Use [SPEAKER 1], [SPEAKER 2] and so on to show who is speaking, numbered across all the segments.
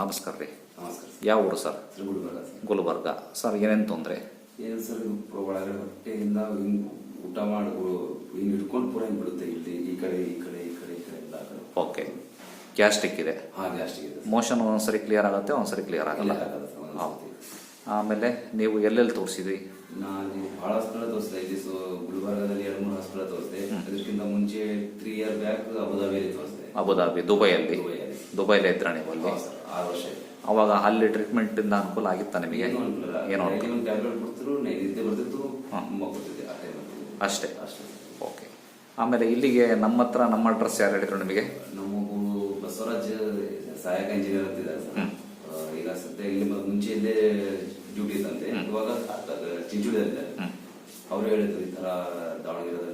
[SPEAKER 1] ನಮಸ್ಕಾರ ರೀ.
[SPEAKER 2] ನಮಸ್ಕಾರ ಸರ್.
[SPEAKER 1] ಯಾವ ಊರು sir?
[SPEAKER 2] Sir Gulbarga sir.
[SPEAKER 1] Gulbarga. Sir ಏನೇನು ತೊಂದರೆ?
[SPEAKER 2] ಏನು ಸರ್ ಇದು ಒಳಗಡೆ ಹೊಟ್ಟೆಯಿಂದ ಹಿಂಗ್ ಊಟ ಮಾಡಿ ಹಿಂಗೆ ಹಿಡ್ಕೊಂಡು ಪೂರ ಹಿಂಗೆ ಬಿಡುತ್ತೆ ಇಲ್ಲಿ. ಈ ಕಡೆ ಈ ಕಡೆ ಈ ಕಡೆ ಈ ಕಡೆ ಎಲ್ಲ ಕಡೆ
[SPEAKER 1] ಓಕೆ. ಗ್ಯಾಸ್ಟ್ರಿಕ್ ಇದೆ?
[SPEAKER 2] ಹಾಂ ಗ್ಯಾಸ್ಟಿಕ್ ಇದೆ
[SPEAKER 1] ಮೋಷನ್ ಒಂದ್ಸರಿ ಕ್ಲಿಯರ್ ಆಗುತ್ತೆ ಒಂದ್ಸರಿ ಕ್ಲಿಯರ್ ಆಗಲ್ಲ?
[SPEAKER 2] Clear ಆಗಲ್ಲ ಸರ್,
[SPEAKER 1] ಹೌದು.
[SPEAKER 2] ಸತಿ.
[SPEAKER 1] ಆಮೇಲೆ ನೀವು ಎಲ್ಲೆಲ್ಲಿ ತೋರಿಸಿದ್ರಿ?
[SPEAKER 2] ನಾನು ಭಾಳ ಹಾಸ್ಪಿಟಲ್ ತೋರಿಸಿದೆ. ಇಲ್ಲಿ ಸೊ ಗುಲ್ಬರ್ಗದಲ್ಲಿ ಎರಡು ಮೂರು ಹಾಸ್ಪಿಟಲ್ ತೋರಿಸಿದೆ. ಅದಕ್ಕಿಂತ ಮುಂಚೆ ತ್ರೀ ಇಯರ್ ಬ್ಯಾಕ್ ಅಬುದಾಬಿಯಲ್ಲಿ ತೋರಿಸಿದೆ.
[SPEAKER 1] ಅಬುದಾಬಿ ದುಬೈಯಲ್ಲಿ.
[SPEAKER 2] ದುಬೈಯಲ್ಲಿ.
[SPEAKER 1] ದುಬೈಲೇ ಇದ್ರ ನೀವು ಅಲ್ಲಿ?
[SPEAKER 2] ಹೌದು ಸರ್. ಆರು ವರ್ಷ
[SPEAKER 1] ಅವಾಗ ಅಲ್ಲಿ ಟ್ರೀಟ್ಮೆಂಟ್ ಇಂದ ಅನುಕೂಲ ಆಗಿತ್ತಾ ನಿಮಗೆ?
[SPEAKER 2] ಏನು ಅನುಕೂಲ
[SPEAKER 1] ಏನೋ
[SPEAKER 2] ಡೈಲಿ ಒಂದು ಟ್ಯಾಬ್ಲೆಟ್ ಕೊಡ್ತಿದ್ರು ನೈವೇದ್ಯ ಬರ್ತಿತ್ತು. ಆ
[SPEAKER 1] ಅಷ್ಟೇ.
[SPEAKER 2] ಅಷ್ಟೇ.
[SPEAKER 1] ಓಕೆ. ಆಮೇಲೆ ಇಲ್ಲಿಗೆ ನಮ್ಮ ಹತ್ರ ನಮ್ಮ ಅಡ್ರೆಸ್ ಯಾರು ಹೇಳಿದ್ರು ನಿಮಗೆ?
[SPEAKER 2] ನಮಗೂ ಬಸವರಾಜ್ ಸಹಾಯಕ ಇಂಜಿನಿಯರ್ ಅಂತ ಇದ್ದಾರೆ ಸರ್.
[SPEAKER 1] ಹ್ಮ್.
[SPEAKER 2] ಆ, ಈಗ ಸದ್ಯ ಇಲ್ಲಿ ಮ- ಮುಂಚೆ ಇಲ್ಲೇ ಡ್ಯೂಟಿ
[SPEAKER 1] ಹ್ಮ್.
[SPEAKER 2] ಇವಾಗ ಚಿಂಚುಳಿಯಲ್ಲಿದ್ದಾರೆ.
[SPEAKER 1] ಅಂತ
[SPEAKER 2] ಅವ್ರು ಹೇಳಿದ್ರು ಈ ತರ ಮಾಡ್ಬೋದು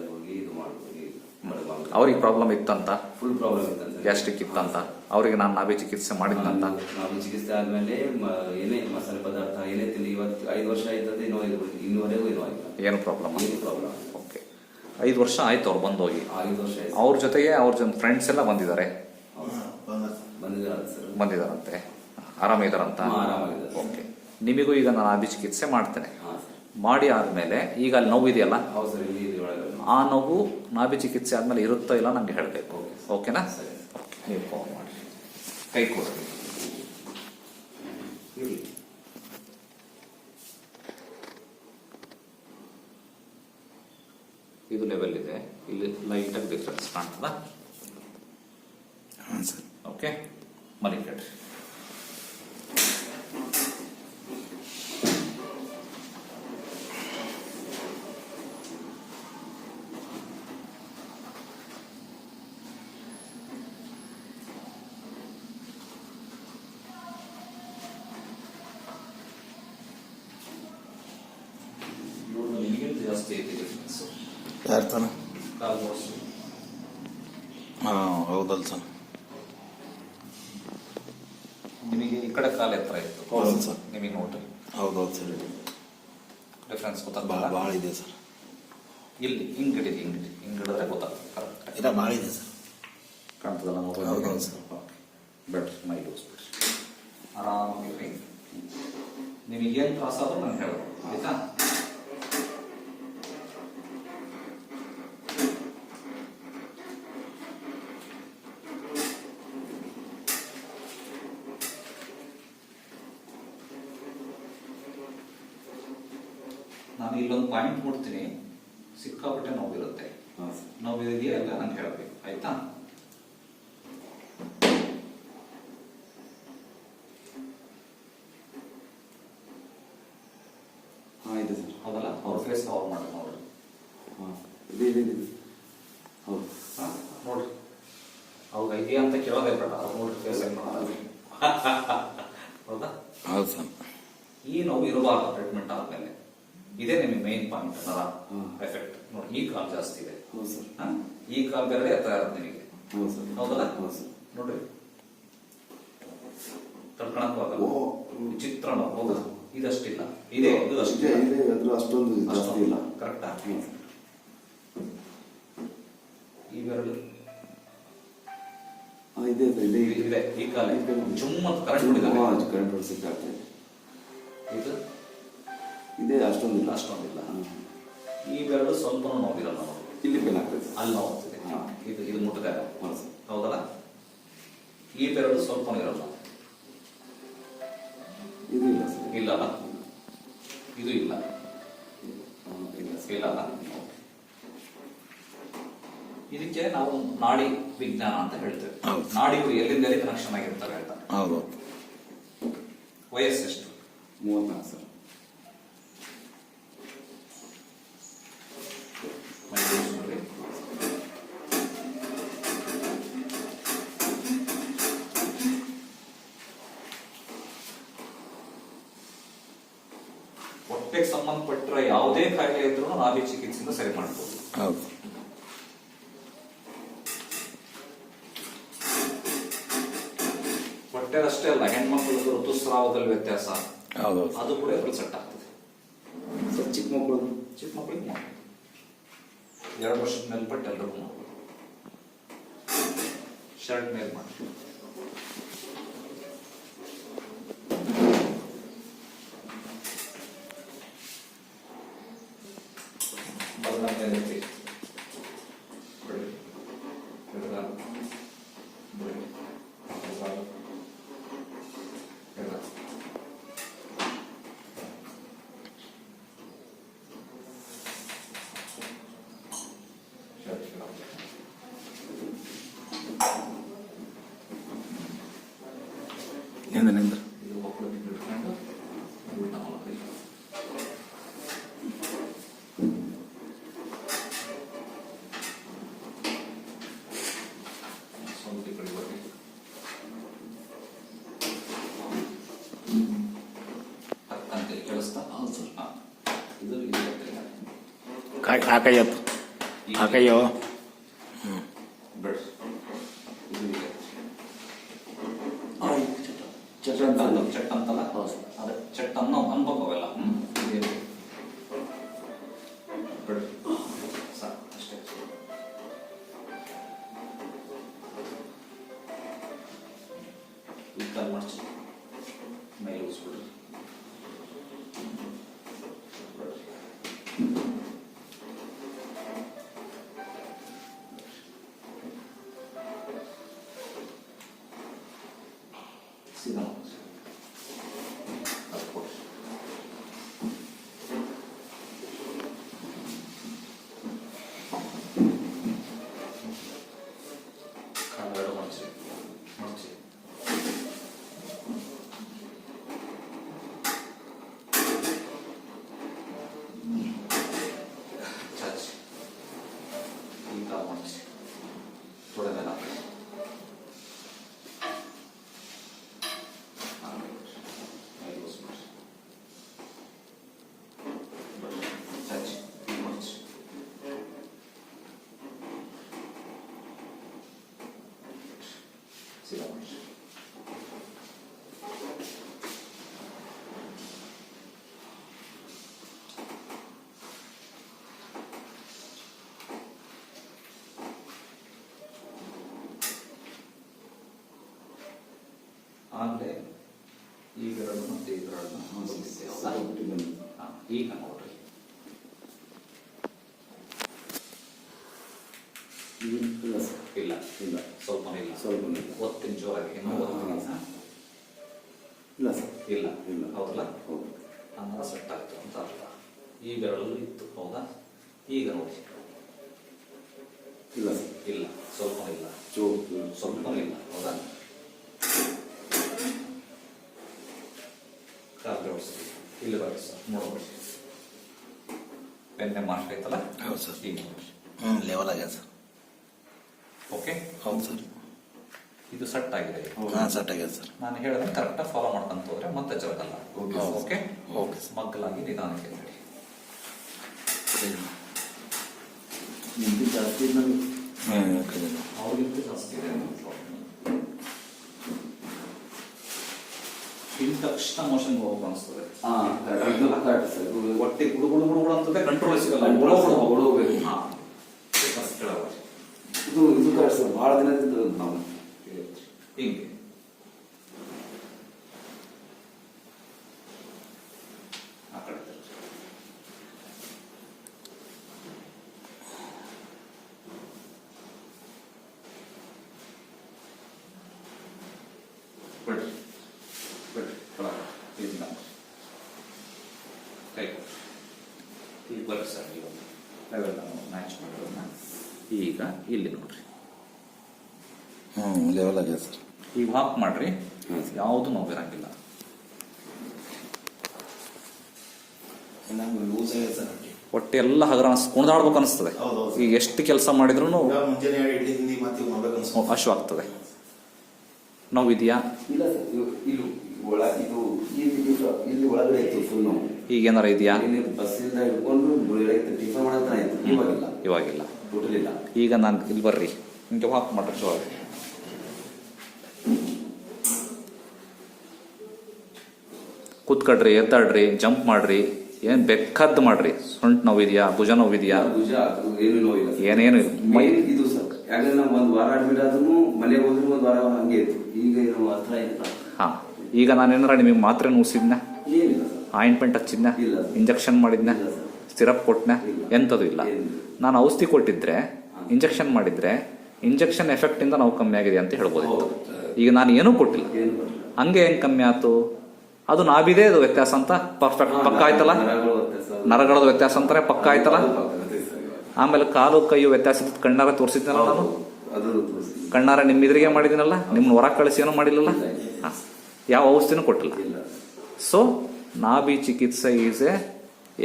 [SPEAKER 1] ಅವ್ರಿಗೆ ಪ್ರಾಬ್ಲಮ್ ಇತ್ತಂತ?
[SPEAKER 2] ಫುಲ್ ಪ್ರಾಬ್ಲಮ್ ಇತ್ತು
[SPEAKER 1] ಗ್ಯಾಸ್ಟ್ರಿಕ್ ಇತ್ತಂತ? ಅವ್ರಿಗೆ ನಾನು ನಾಭಿ ಚಿಕಿತ್ಸೆ ಮಾಡಿದ್ನಂತ?
[SPEAKER 2] ನಾವು- ನಾವು ಚಿಕಿತ್ಸೆ ಆದ್ಮೇಲೆ ಏನೇ ಮಸಾಲೆ ಪದಾರ್ಥ ಏನೇ ತಿಂದು ಇವತ್ತು ಐದು ವರ್ಷ ಆಯ್ತದೆ ಇನ್ನೂ ಐದು- ಇನ್ನೂವರೆಗೂ ಏನೂ ಆಯ್ತು
[SPEAKER 1] ಏನು ಪ್ರಾಬ್ಲಮ್
[SPEAKER 2] ಏನು ಪ್ರಾಬ್ಲಮ್
[SPEAKER 1] ಓಕೆ ಐದು ವರ್ಷ ಆಯ್ತು ಅವ್ರು ಬಂದೋಗಿ.
[SPEAKER 2] ಐದು ವರ್ಷ ಆಯ್ತು.
[SPEAKER 1] ಅವ್ರ ಜೊತೆಗೆ ಅವ್ರ ಜೊತೆ ಫ್ರೆಂಡ್ಸ್ ಎಲ್ಲ ಬಂದಿದ್ದಾರೆ. ಬಂದಿದ್ದಾರಂತೆ ಆರಾಮಿದಾರಂತ?
[SPEAKER 2] ಆರಾಮಾಗಿದ್ದಾರೆ.
[SPEAKER 1] ಓಕೆ ನಿಮಗೂ ಈಗ ನಾನು ಅಭಿ ಚಿಕಿತ್ಸೆ ಮಾಡ್ತೇನೆ ಮಾಡಿ ಆದ್ಮೇಲೆ ಈಗ ಅಲ್ಲಿ ನೋವು ಇದೆಯಲ್ಲ ಆ ನೋವು ನಾಭಿ ಚಿಕಿತ್ಸೆ ಆದ್ಮೇಲೆ ಇರುತ್ತೋ ಇಲ್ಲ ನನಗೆ ಹೇಳಬೇಕು. ಓಕೆನಾ? ನೀವು ಫೋನ್ ಮಾಡಿ. ಕೈ ಕೊಡಿ. ಇದು ಲೆವೆಲ್ ಇದೆ. ಇಲ್ಲಿ ಲೈಟಾಗಿ ಡಿಫ್ರೆನ್ಸ್ ಕಾಣ್ತದ?
[SPEAKER 3] ಹಾಂ ಸರ್.
[SPEAKER 1] ಓಕೆ ಮಲಿಕಡ್ರಿ ನಿಮಗಿಂತ ಜಾಸ್ತಿ ಐತಿ ಡಿಫ್ರೆನ್ಸ್
[SPEAKER 3] ಯಾರು ತಾನ ಹಾಂ ಹೌದಲ್ಲ ಸರ್.
[SPEAKER 1] ನಿಮಗೆ ಈ ಕಡೆ ಕಾಲ ಎತ್ತರ ಇತ್ತು
[SPEAKER 3] ಹೌದು ಸರ್.
[SPEAKER 1] ನಿಮಗೆ ನೋಡ್ರಿ
[SPEAKER 3] ಹೌದು ಸರ್.
[SPEAKER 1] ಡಿಫ್ರೆನ್ಸ್
[SPEAKER 3] ಭಾಳ
[SPEAKER 1] ಗೊತ್ತಾಗ್ತದ
[SPEAKER 3] ಭಾಳ ಇದೆ ಸರ್.
[SPEAKER 1] ಇಲ್ಲಿ ಹಿಂಗ್ ಹಿಡಿದು ಹಿಂಗ್ ಹಿಡಿದು ಹಿಂಗ್ ಹಿಡಿದ್ರೆ ಗೊತ್ತಾಗ್ತದೆ. ಕರೆಕ್ಟ್
[SPEAKER 3] ಇಲ್ಲ ಭಾಳ ಇದೆ ಸರ್.
[SPEAKER 1] ಕಾಣ್ತದಲ್ಲ ಮೊಬೈಲ್
[SPEAKER 3] ಹೌದು ಸರ್.
[SPEAKER 1] ಬೆಟ್ರ್ ಮೈ ಡೋಸ್ ಬಿಡ್ರಿ ಆರಾಮಾಗಿ ನಿಮಗೆ ಏನು ತ್ರಾಸ ಆದ್ರೂ ನಾನು ಹೇಳೋದು ಆಯ್ತಾ ನಾನು ಇಲ್ಲೊಂದು ಪಾಯಿಂಟ್ ಕೊಡ್ತೀನಿ ಸಿಕ್ಕಾಪಟ್ಟೆ ನೋವಿರುತ್ತೆ. ನೋವಿದೆಯಾ ಇಲ್ಲ ನಂಗೆ ಹೇಳಬೇಕು ಆಯ್ತಾ?
[SPEAKER 2] ಇದೆ ಸರ್.
[SPEAKER 1] ಹೌದಲ್ಲ? ಅವ್ರ ಫೇಸ್ ಕವರ್ ಮಾಡಿ ನೋಡ್ರಿ
[SPEAKER 2] ಹೌದು.
[SPEAKER 1] ನೋಡ್ರಿ. ಅವಾಗ ಇದೆಯಾ ಅಂತ ಕೇಳೋದೇ ಬೇಡ. ಅವ್ರು ನೋಡ್ರಿ ಫೇಸ್ ಹೌದಾ?
[SPEAKER 3] ಹೌದು ಸರ್.
[SPEAKER 1] ಈ ನೋವು ಇರಬಾರ್ದು ಟ್ರೀಟ್ಮೆಂಟ್ ಆದ್ಮೇಲೆ ಇದೇ ನಿಮಗೆ ಮೈನ್ ಪಾಯಿಂಟ್ ನರ. ಎಫೆಕ್ಟ್ ನೋಡಿ ಈ ಕಾಲ್ ಜಾಸ್ತಿ ಇದೆ. ಈ ಕಾಲ್ ಬೇರೆ ಎತ್ತರ ಇರೋದು ನಿಮಗೆ. ಹೌದಲ್ಲ? ನೋಡ್ರಿ. ತಡ್ಕೊಳಕ್ಕೂ ಆಗಲ್ಲ. ನೋವು ಹೌದಾ ಇದಷ್ಟಿಲ್ಲ. ಇದೆ ಇದು ಅಷ್ಟೇ
[SPEAKER 2] ಇದೆ ಅದ್ರ ಅಷ್ಟೊಂದು ಜಾಸ್ತಿ ಇಲ್ಲ.
[SPEAKER 1] ಕರೆಕ್ಟಾ. ಈ ಬೆರಳು
[SPEAKER 2] ಇದೆ ಇದೆ ಇದೆ.
[SPEAKER 1] ಈ ಕಾಲ ಜುಮ್ಮತ್ ಕರೆಂಟ್
[SPEAKER 2] ಕರೆಂಟ್ ಹೊಡ್ಸಕ್ಕೆ
[SPEAKER 1] ಇದು?
[SPEAKER 2] ಇದೆ ಅಷ್ಟೊಂದಿಲ್ಲ
[SPEAKER 1] ಅಷ್ಟೊಂದಿಲ್ಲ. ಈ ಬೆರಳು ಸ್ವಲ್ಪ ನೋವಿರಲ್ಲ ನಾವು.
[SPEAKER 2] ಇಲ್ಲಿ ಪೇನ್ ಆಗ್ತದೆ.
[SPEAKER 1] ಅಲ್ಲಿ ನೋವಾಗ್ತದೆ ಇದು ಇದು ಮುಟ್ಟದೆ
[SPEAKER 2] ಮನಸ್ಸು. ಸರ್
[SPEAKER 1] ಹೌದಲ್ಲ? ಈ ಬೆರಳು ಸ್ವಲ್ಪ ಇರಲ್ಲ.
[SPEAKER 2] ಇದು ಇಲ್ಲ ಸರ್.
[SPEAKER 1] ಇಲ್ಲ ಅಲ್ಲ ಇದು ಇಲ್ಲ.
[SPEAKER 2] ಇಲ್ಲ.
[SPEAKER 1] ಇದಕ್ಕೆ ನಾವು ನಾಡಿ ವಿಜ್ಞಾನ ಅಂತ ಹೇಳ್ತೇವೆ. ನಾಡಿಗಳು ಎಲ್ಲಿಂದ ಎಲ್ಲಿ ಕನೆಕ್ಷನ್ ಆಗಿರ್ತಾರೆ ಅಂತ.
[SPEAKER 3] ಹೌದು.
[SPEAKER 1] ವಯಸ್ಸೆಷ್ಟು?
[SPEAKER 2] ಮೂವತ್ನಾಲ್ಕು ಸರ್.
[SPEAKER 1] ನಾಭಿ ಚಿಕಿತ್ಸೆಯಿಂದ ಸರಿ ಮಾಡ್ಬೋದು.
[SPEAKER 3] ಹೌದು.
[SPEAKER 1] ಹೊಟ್ಟೆದಷ್ಟೇ ಅಲ್ಲ ಹೆಣ್ಮಕ್ಳದ್ದು ಋತುಸ್ರಾವದಲ್ಲಿ ವ್ಯತ್ಯಾಸ.
[SPEAKER 3] ಹೌದು.
[SPEAKER 1] ಅದು ಕೂಡ ಇದ್ರಲ್ಲಿ ಸೆಟ್ ಆಗ್ತದೆ.
[SPEAKER 2] ಚಿಕ್ಕ ಮಕ್ಕಳು
[SPEAKER 1] ಚಿಕ್ಕ ಮಕ್ಕಳಿಗೆ ಮಾಡಿ. ಎರಡು ವರ್ಷದ ಮೇಲ್ಪಟ್ಟು ಮಾಡ್ಬೋದು ಶರ್ಟ್ ಮೇಲೆ ಮಾಡಿ
[SPEAKER 3] ನಿಂದ ನಿಂದ
[SPEAKER 1] ಇದು ಒಕ್ಕಲು ಇಟ್ಕೊಂಡು ಊಟ ಮಾಡ್ರಿ ಸ್ವಲ್ಪ ಈ ಕಡೆ ಬರ್ರಿ ಅಂತೇಳಿ ಕೇಳಿಸ್ತಾ ಹೌದು ಸರ್ ಹಾಂ ಇದು ಇದು ಗೊತ್ತಿಲ್ಲ.
[SPEAKER 3] ಕಾಯ್ ಆ ಕೈ
[SPEAKER 1] 違う ಸೀದಾ ಮಾಡ್ರಿ. ಆಗ್ಲೇ ಈ ಬೆರಳು ಮತ್ತೆ ಈ ಬೆರಳನ್ನ ಹೊಂದಿದ್ದೇವೆ ಹಾ, ಈಗ ನೋಡ್ರಿ
[SPEAKER 2] ಇಲ್ಲ ಸರ್
[SPEAKER 1] ಇಲ್ಲ
[SPEAKER 2] ಇಲ್ಲ
[SPEAKER 1] ಸ್ವಲ್ಪ ಇಲ್ಲ
[SPEAKER 2] ಸ್ವಲ್ಪ ಇಲ್ಲ.
[SPEAKER 1] ಒತ್ತಿನ ಜೋರಾಗಿ ಇನ್ನೂ ಒತ್ತಿನ ಹಾ?
[SPEAKER 2] ಇಲ್ಲ ಸರ್
[SPEAKER 1] ಇಲ್ಲ
[SPEAKER 2] ಇಲ್ಲ
[SPEAKER 1] ಹೌದಲ್ಲ
[SPEAKER 2] ಹೌದು
[SPEAKER 1] ಅನ್ನರ ಸೆಟ್ ಆಯ್ತು ಅಂತ ಅರ್ಥ ಈ ಬೆರಳಲ್ಲೂ ಇತ್ತು ಹೌದಾ ಈಗ ನೋಡಿ
[SPEAKER 2] ಇಲ್ಲ ಸರ್
[SPEAKER 1] ಇಲ್ಲ ಸ್ವಲ್ಪ ಇಲ್ಲ
[SPEAKER 2] ಚೋಕು
[SPEAKER 1] ಸ್ವಲ್ಪ ಇಲ್ಲ ಹೌದಾ ಕಾಲು ಜೋಡಿಸಿ ಇಲ್ಲಿ ಬನ್ನಿ ಸರ್ ನೋಡ್ಬಿಡಿ ಪೆನ್ನೆ ಮಾರ್ಕ್ ಐತಲ್ಲ
[SPEAKER 3] ಹೌದು ಸರ್.
[SPEAKER 1] ಈಗ ನೋಡಿ
[SPEAKER 3] ಹ್ಞೂ ಲೆವೆಲ್ ಆಗ್ಯದ ಸರ್
[SPEAKER 1] ಓಕೆ
[SPEAKER 3] ಹೌದು ಸರ್
[SPEAKER 1] ಇದು ಸೆಟ್ ಆಗಿದೆ
[SPEAKER 3] ಹಾಂ ಸೆಟ್ ಆಗಿದೆ ಸರ್
[SPEAKER 1] ನಾನು ಹೇಳಿದ್ರೆ ಕರೆಕ್ಟಾಗಿ ಫಾಲೋ ಮಾಡ್ಕೊಂತ ಹೋದ್ರೆ ಮತ್ತೆ ಜರಗಲ್ಲ ಓಕೆ
[SPEAKER 3] ಓಕೆ ಸರ್
[SPEAKER 1] ಮಗ್ಗಲಾಗಿ ನಿಧಾನಕ್ಕೆ ಹೇಳಿ
[SPEAKER 2] ನಿಮ್ಗೆ ಜಾಸ್ತಿ
[SPEAKER 1] ಅವ್ರಿಗಿಂತ ಜಾಸ್ತಿ ಇದೆ ಇನ್ ತಕ್ಷಣ ಮೋಷನ್ ಹೋಗಿ ಅನಿಸ್ತದೆ ಗುಡು ಗುಡು ಗುಡು ಗುಡು ಅಂತದೆ ಕಂಟ್ರೋಲ್ ಸಿಗಲ್ಲ
[SPEAKER 2] Control ಸಿಗಲ್ಲ, ಓಡೋಗ್ಬೇಕು.
[SPEAKER 1] ಹಾ ಕೆಳಗೆ
[SPEAKER 2] ಇದು ಇದು ಕರೆಕ್ಟ್ ಸರ್ ಭಾಳ ದಿನದಿಂದ ನಾವು
[SPEAKER 1] ಹಿಂಗೆ ಆ ಕಡೆ ತಿರ್ಗ್ಸಿ. ಬಿಡ್ರಿ ಬಿಡ್ರಿ ಕೆಳಗೆ ಇಲ್ಲಿಂದ ಕೈ ಕೊಡ್ರಿ ಈಗ ಬರ್ರಿ ಸರ್ ಮ್ಯಾಚ್ ಈಗ ಇಲ್ಲಿ ನೋಡ್ರಿ.
[SPEAKER 3] ಹ್ಞೂ ಲೆವೆಲ್ ಆಗಿದೆ ಸರ್
[SPEAKER 1] ಈಗ ವಾಕ್ ಮಾಡಿರಿ. ಯಾವುದು ನೋವು ಇರಂಗಿಲ್ಲ.
[SPEAKER 3] ಲೂಸ್ ಸರ್
[SPEAKER 1] ಹೊಟ್ಟೆ ಎಲ್ಲ ಹಗರ ಕುಣಿದಾಡ್ಬೇಕು ಅನಿಸ್ತದೆ.
[SPEAKER 4] ಹೌದು, ಹೌದು.
[SPEAKER 1] ಈಗ ಎಷ್ಟು ಕೆಲಸ ಮಾಡಿದ್ರು ಅಶ್ವಾಗ್ತದೆ. ನೋವಿದೆಯಾ?
[SPEAKER 2] ಸರ್ ಇದು- ಒಳ ಇದು ಇಲ್ಲಿ ಒಳಗಡೆ ಇತ್ತು ಫುಲ್ ನೋವು
[SPEAKER 1] ಈಗ ಏನಾರ ಇದೆಯಾ
[SPEAKER 2] ಬಸ್ಸಿಂದ ಹಿಡ್ಕೊಂಡು ಬೆಳಗ್ಗೆ ಟಿಫನ್ ಮಾಡೋ ಆಯ್ತು ಇವಾಗಿಲ್ಲ.
[SPEAKER 1] ಇವಾಗಿಲ್ಲ.
[SPEAKER 2] ಟೋಟಲ್ ಇಲ್ಲ.
[SPEAKER 1] ಈಗ ನಾನು ಇಲ್ಲಿ ಬರ್ರಿ. ಹಿಂಗೆ ವಾಕ್ ಮಾಡ್ರಿ ಶೋ ಕೂತ್ಕಡ್ರಿ ಎತ್ತಾಡ್ರಿ ಜಂಪ್ ಮಾಡ್ರಿ. ಏನ್ ಬೇಕಾದ್ದು ಮಾಡ್ರಿ. ಸೊಂಟ ನೋವಿದೆಯಾ ಭುಜ ನೋವಿದೆಯಾ?
[SPEAKER 2] ಭುಜ ಏನು ನೋವಿಲ್ಲ.
[SPEAKER 1] ಏನೇನು.
[SPEAKER 2] Main ಇದು ಸರ್ ಯಾಕಂದ್ರೆ ನಾವು ಒಂದು ವಾರ ಅಡ್ಮಿಟ್ ಆದ್ರೂ ಮನೆಗೆ ಹೋದ್ರು ಒಂದು ವಾರ ಹಂಗೆ ಇತ್ತು. ಈಗ ಏನು ಹತ್ರ ಇಲ್ಲ.
[SPEAKER 1] ಹಾ. ಈಗ ನಾನೇನಾರ ನಿಮಗೆ ಮಾತ್ರೆ ನುಸಿದ್ನ? ಆಯಿಂಟ್ಮೆಂಟ್ ಹಚ್ಚಿದ್ನ. ಇಂಜೆಕ್ಷನ್ ಮಾಡಿದ್ನ. ಸಿರಪ್
[SPEAKER 2] ಇಲ್ಲ.
[SPEAKER 1] ಎಂಥದ್ದು ಇಲ್ಲ. ನಾನು ಔಷಧಿ ಕೊಟ್ಟಿದ್ರೆ ಇಂಜೆಕ್ಷನ್ ಮಾಡಿದ್ರೆ ಇಂಜೆಕ್ಷನ್ ಎಫೆಕ್ಟ್ ಇಂದ ನಾವು ಕಮ್ಮಿ ಆಗಿದೆ ಅಂತ ಹೇಳ್ಬೋದಿತ್ತು ಈಗ ನಾನು ಏನೂ ಕೊಟ್ಟಿಲ್ಲ. ಹಂಗೆ ಹೆಂಗ್ ಕಮ್ಮಿ ಆಯ್ತು? ಅದು ನಾವಿದೆ ಅದು ವ್ಯತ್ಯಾಸ ಅಂತ? ಪರ್ಫೆಕ್ಟ್ ಪಕ್ಕ ಆಯ್ತಲ್ಲ. ನರಗಳದ ವ್ಯತ್ಯಾಸ. ಅಂತಾರೆ ಪಕ್ಕ ಆಯ್ತಲ್ಲ. ಆಮೇಲೆ ಕಾಲು ಕೈಯು ವ್ಯತ್ಯಾಸ ಕಣ್ಣಾರ ತೋರಿಸಿದ್ನಲ್ಲ ನಾನು. ಕಣ್ಣಾರ ನಿಮ್ಮ ಎದುರಿಗೆ ಮಾಡಿದಿನಲ್ಲ? ನಿಮ್ಮನ್ನ ಹೊರ ಕಳಿಸಿ ಏನೋ ಮಾಡಿಲ್ಲಲ್ಲ? ಯಾವ ಔಷಧಿನೂ ಕೊಟ್ಟಿಲ್ಲ. ಸೊ ನಾಭಿ ಚಿಕಿತ್ಸೆ is a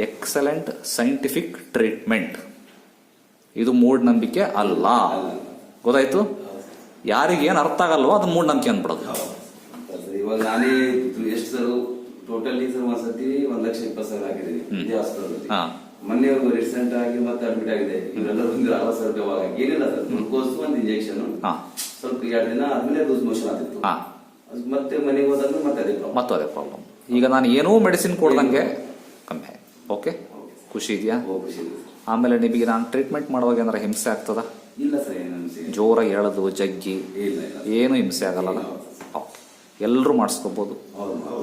[SPEAKER 1] excellent scientific treatment ಇದು ಮೂಢನಂಬಿಕೆ ಅಲ್ಲ.
[SPEAKER 2] ಅಲ್ಲ.
[SPEAKER 1] ಗೊತ್ತಾಯ್ತು ಯಾರಿಗೆ ಏನು ಅರ್ಥ ಆಗಲ್ವೋ ಅದು ಮೂಢನಂಬಿಕೆ ಅಂದ್ಬಿಡೋದು.
[SPEAKER 2] ಇವಾಗ ನಾನೇ ಎಷ್ಟು ಸರ್ ಟೋಟಲಿ ಸರ್ ಒಂದ್ಸತಿ ಒಂದ್ ಲಕ್ಷ ಇಪ್ಪತ್ತು ಸಾವಿರ
[SPEAKER 1] ಹ್ಮ್.
[SPEAKER 2] ಇದೇ ಹಾಸ್ಪಿಟಲ್ ರೀಸೆಂಟ್ ಆಗಿ ಮತ್ತೆ ಅಡ್ಮಿಟ್ ಆಗಿದೆ ಇವರೆಲ್ಲ ಸರ್ ಅರವತ್ತು ಸಾವಿರ ರೂಪಾಯಿ ಏನಿಲ್ಲ ಸರ್. ಗ್ಲೂಕೋಸ್ ಒಂದು ಇಂಜೆಕ್ಷನ್ ಸ್ವಲ್ಪ ಎರಡು ದಿನ ಆದ್ಮೇಲೆ ಲೂಸ್ ಮೋಷನ್ ಆಗ್ತಿತ್ತು. ಮತ್ತೆ ಮನೆಗೆ ಹೋದಾಗ ಮತ್ತೆ ಅದೇ ಪ್ರಾಬ್ಲಮ್
[SPEAKER 1] ಮತ್ತು ಅದೇ ಪ್ರಾಬ್ಲಮ್ ಈಗ ನಾನು ಏನೂ ಮೆಡಿಸಿನ್ ಕೊಡ್ದಂಗೆ ಕಮ್ಮಿ. ಓಕೆ ಖುಷಿ ಇದೆಯಾ? ಆಮೇಲೆ ನಿಮಗೆ ನಾನು ಟ್ರೀಟ್ಮೆಂಟ್ ಮಾಡುವಾಗ ಏನಾರ ಹಿಂಸೆ ಆಗ್ತದ?
[SPEAKER 2] ಇಲ್ಲ ಸರ್
[SPEAKER 1] ಜೋರಾಗಿ ಎಳೆದು ಜಗ್ಗಿ? ಏನು ಹಿಂಸೆ ಆಗಲ್ಲ ಎಲ್ಲರೂ ಮಾಡಿಸ್ಕೋಬೋದು.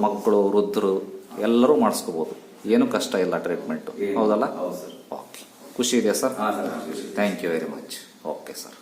[SPEAKER 1] ಮಕ್ಕಳು ವೃದ್ಧರು ಎಲ್ಲರೂ ಮಾಡಿಸ್ಕೋಬೋದು. ಏನು ಕಷ್ಟ ಇಲ್ಲ ಟ್ರೀಟ್ಮೆಂಟು ಹೌದಲ್ಲ? ಓಕೆ ಖುಷಿ ಇದೆಯಾ sir. Thank you very much okay sir